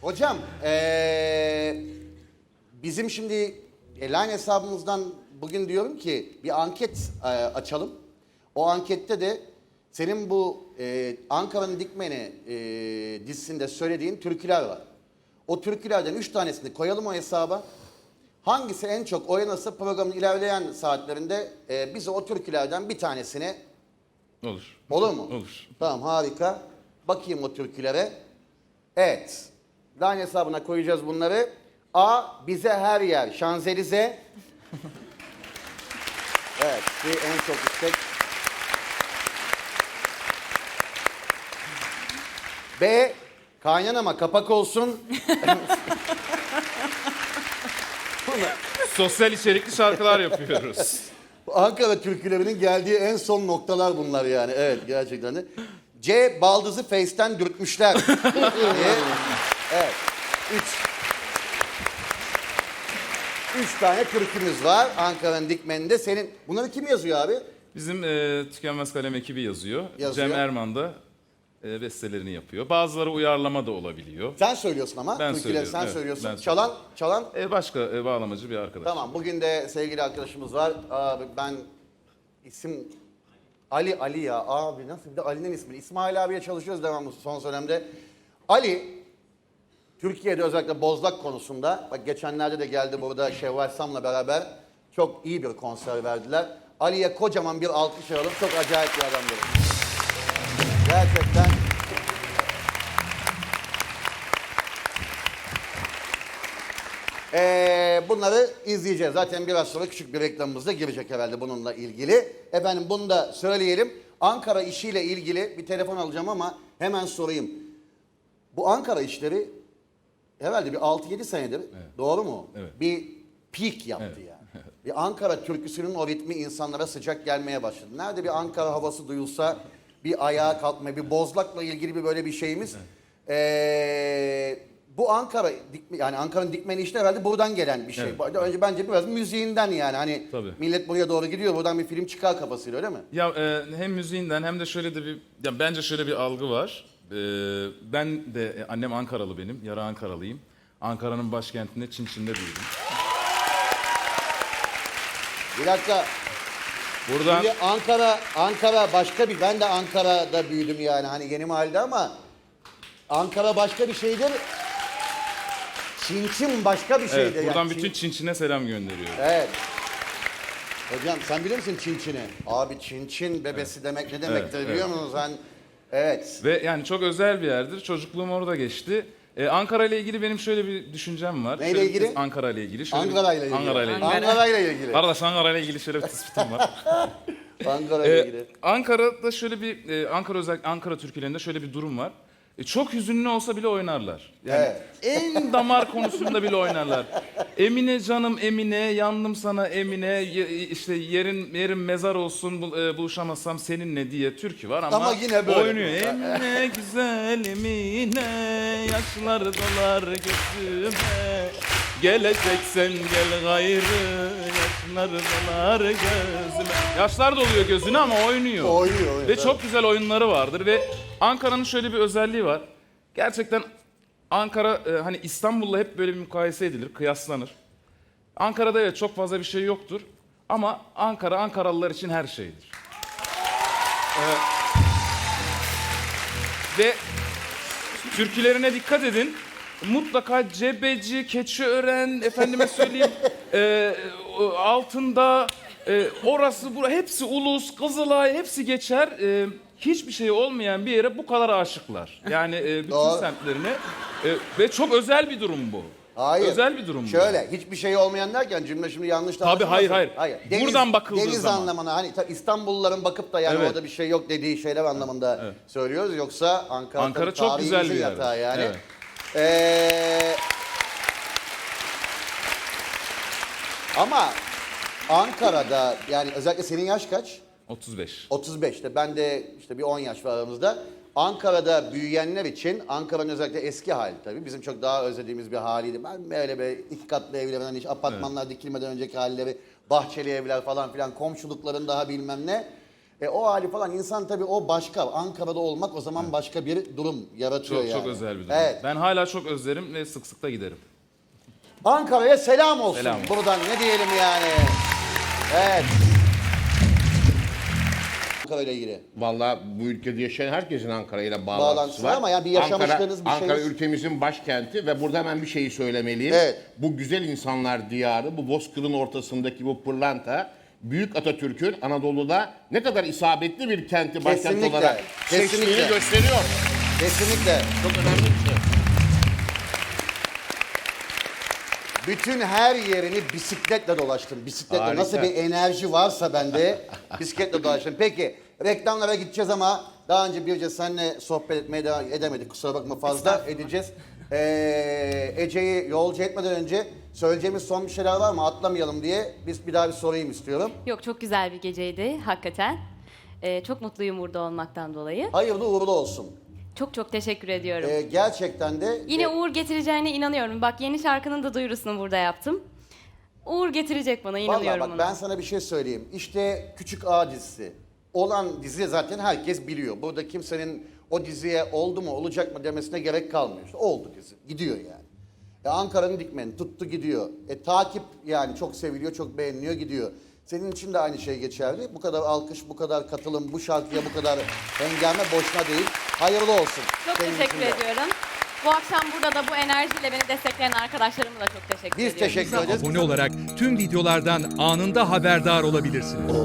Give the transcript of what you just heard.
Hocam, eee, bizim şimdi e, Line hesabımızdan bugün diyorum ki bir anket e, açalım. O ankette de senin bu e, Ankara'nın Dikmeni e, dizisinde söylediğin türküler var. O türkülerden üç tanesini koyalım o hesaba. Hangisi en çok oynanırsa programın ilerleyen saatlerinde e, bize o türkülerden bir tanesini Olur. Olur mu? Olur. Tamam harika. Bakayım o türkülere. Evet. Line hesabına koyacağız bunları. A. Bize her yer. Şanzelize. evet. Bir en çok istek. B. Kaynanama kapak olsun. Sosyal içerikli şarkılar yapıyoruz. Ankara türkülerinin geldiği en son noktalar bunlar yani. Evet gerçekten de. C. Baldızı Face'ten dürtmüşler. diye. Evet. Üç. Üç tane türkümüz var Ankara'nın Dikmeni'nde. Senin bunları kim yazıyor abi? Bizim e, Tükenmez Kalem ekibi yazıyor. Yazıyor. Cem Erman da e, bestelerini yapıyor. Bazıları uyarlama da olabiliyor. Sen söylüyorsun ama. Ben Türküleri söylüyorum, sen evet, söylüyorsun. ben çalan, çalan. E, başka e, bağlamacı bir arkadaş. Tamam. Bugün de sevgili arkadaşımız var. Abi ben isim Ali Ali ya abi nasıl bir de Ali'nin ismi. İsmail abiye çalışıyoruz devamlı son dönemde. Ali Türkiye'de özellikle bozlak konusunda bak geçenlerde de geldi burada Şevval Sam'la beraber çok iyi bir konser verdiler. Ali'ye kocaman bir alkış alalım. Çok acayip bir adamdır. Gerçekten Ee, bunları izleyeceğiz. Zaten biraz sonra küçük bir reklamımız da girecek herhalde bununla ilgili. Efendim bunu da söyleyelim. Ankara işiyle ilgili bir telefon alacağım ama hemen sorayım. Bu Ankara işleri herhalde bir 6-7 senedir doğru mu? Evet. Bir peak yaptı yani. Bir Ankara türküsünün o ritmi insanlara sıcak gelmeye başladı. Nerede bir Ankara havası duyulsa bir ayağa kalkma, bir bozlakla ilgili bir böyle bir şeyimiz. Ee, bu Ankara dikme, yani Ankara'nın dikmeni işte herhalde buradan gelen bir şey. Evet. Önce bence biraz müziğinden yani hani Tabii. millet buraya doğru gidiyor buradan bir film çıkar kafasıyla öyle mi? Ya e, hem müziğinden hem de şöyle de bir ya bence şöyle bir algı var. E, ben de e, annem Ankaralı benim. Yarı Ankaralıyım. Ankara'nın başkentinde Çinçin'de büyüdüm. Bir dakika. Buradan Şimdi Ankara, Ankara başka bir, ben de Ankara'da büyüdüm yani hani yeni mahallede ama Ankara başka bir şeydir. Çinçin başka bir şeydir. evet, buradan yani. bütün Çin- Çinçin'e selam gönderiyorum. Evet. Hocam sen bilir misin Çinçin'i? Abi Çinçin bebesi demek ne demektir Evet, biliyor evet. musun sen? Evet. Ve yani çok özel bir yerdir. Çocukluğum orada geçti. Ee, Ankara ile ilgili benim şöyle bir düşüncem var. Neyle Şöyle ilgili? Ankara ile ilgili. Şöyle Ankara ile ilgili. Ankara ile ilgili. Ankara ile ilgili. Kardeş Ankara ile ilgili şöyle bir tespitim var. Ankara ile Ee, ilgili. Ankara'da şöyle bir e, Ankara özel Ankara türkülerinde şöyle bir durum var. E, çok hüzünlü olsa bile oynarlar. Yani Evet. en damar konusunda bile oynarlar. Emine canım Emine, yandım sana Emine, ye- işte yerin yerin mezar olsun bul- e, buluşamazsam seninle diye türkü var ama, Ama yine böyle. oynuyor. Emine güzel Emine, yaşlar dolar gözüme. Geleceksen gel gayrı, yaşlar dolar gözüme. Yaşlar doluyor gözüne ama oynuyor. Oynuyor, oynuyor, Ve evet. çok güzel oyunları vardır ve Ankara'nın şöyle bir özelliği var. Gerçekten Ankara e, hani İstanbul'la hep böyle bir mukayese edilir, kıyaslanır. Ankara'da evet çok fazla bir şey yoktur ama Ankara Ankaralılar için her şeydir. Ee, ve türkülerine dikkat edin. Mutlaka cebeci, keçiören, efendime söyleyeyim, e, altında, e, orası, bura, hepsi Ulus, Kızılay, hepsi geçer. E, hiçbir şey olmayan bir yere bu kadar aşıklar. Yani e, bütün Doğru. semtlerine. E, ve çok özel bir durum bu. Hayır. Özel bir durum bu. Şöyle hiçbir şey olmayan derken cümle şimdi yanlış da Tabii, hayır, hayır. Buradan bakıldığı deniz zaman. anlamına hani ta- İstanbulluların bakıp da yani Evet. orada bir şey yok dediği şeyler anlamında söylüyoruz. Yoksa Ankara, Ankara tabii çok güzel bir yer. yatağı yani. Evet. Ee, ama Ankara'da yani özellikle senin yaş kaç? 35. 35'te ben de işte bir 10 yaş var aramızda. Ankara'da büyüyenler için Ankara'nın özellikle eski hali tabii. Bizim çok daha özlediğimiz bir haliydi. Ben böyle bir iki katlı evlerin hani hiç apartmanlar dikilmeden önceki halleri, bahçeli evler falan filan, komşulukların daha bilmem ne. E, o hali falan insan tabii o başka. Ankara'da olmak o zaman başka bir durum yaratıyor Çok yani. çok özel bir durum. Evet. Ben hala çok özlerim ve sık sık da giderim. Ankara'ya selam olsun. Selam. Buradan ne diyelim yani. Evet. Ankara ile ilgili. Vallahi bu ülkede yaşayan herkesin Ankara ile bağlantısı, Bağlantısı var. var ama yani bir yaşamışlığınız Ankara, bir şey- Ankara ülkemizin başkenti ve burada hemen bir şeyi söylemeliyim. Evet. Bu güzel insanlar diyarı, bu bozkırın ortasındaki bu pırlanta Büyük Atatürk'ün Anadolu'da ne kadar isabetli bir kenti başkent Kesinlikle, olarak seçtiğini kesinlikle. gösteriyor. Kesinlikle. Çok önemli bir şey. Bütün her yerini bisikletle dolaştım. Bisikletle Harika. nasıl bir enerji varsa bende bisikletle dolaştım. Peki reklamlara gideceğiz ama daha önce bir seninle sohbet etmeye devam edemedik. Kusura bakma fazla edeceğiz. Ee, Ece'yi yolcu etmeden önce söyleyeceğimiz son bir şeyler var mı? Atlamayalım diye biz bir daha bir sorayım istiyorum. Yok çok güzel bir geceydi hakikaten. Ee, çok mutluyum burada olmaktan dolayı. Hayırlı uğurlu olsun. Çok çok teşekkür ediyorum. Ee, gerçekten de Yine e, uğur getireceğine inanıyorum. Bak yeni şarkının da duyurusunu burada yaptım. Uğur getirecek bana inanıyorum bak ona. ben sana bir şey söyleyeyim. İşte Küçük Ağa dizisi. Olan dizi zaten herkes biliyor. Burada kimsenin o diziye oldu mu olacak mı demesine gerek kalmıyor. İşte oldu dizi. Gidiyor yani. E Ankara'nın dikmeni tuttu gidiyor. E takip yani çok seviliyor, çok beğeniliyor gidiyor. Senin için de aynı şey geçerli. Bu kadar alkış, bu kadar katılım, bu şarkıya bu kadar hengame boşuna değil. Hayırlı olsun. Çok senin teşekkür için de. ediyorum. Bu akşam burada da bu enerjiyle beni destekleyen arkadaşlarıma da çok teşekkür Biz ediyorum. teşekkür ederiz. abone olarak tüm videolardan anında haberdar olabilirsiniz.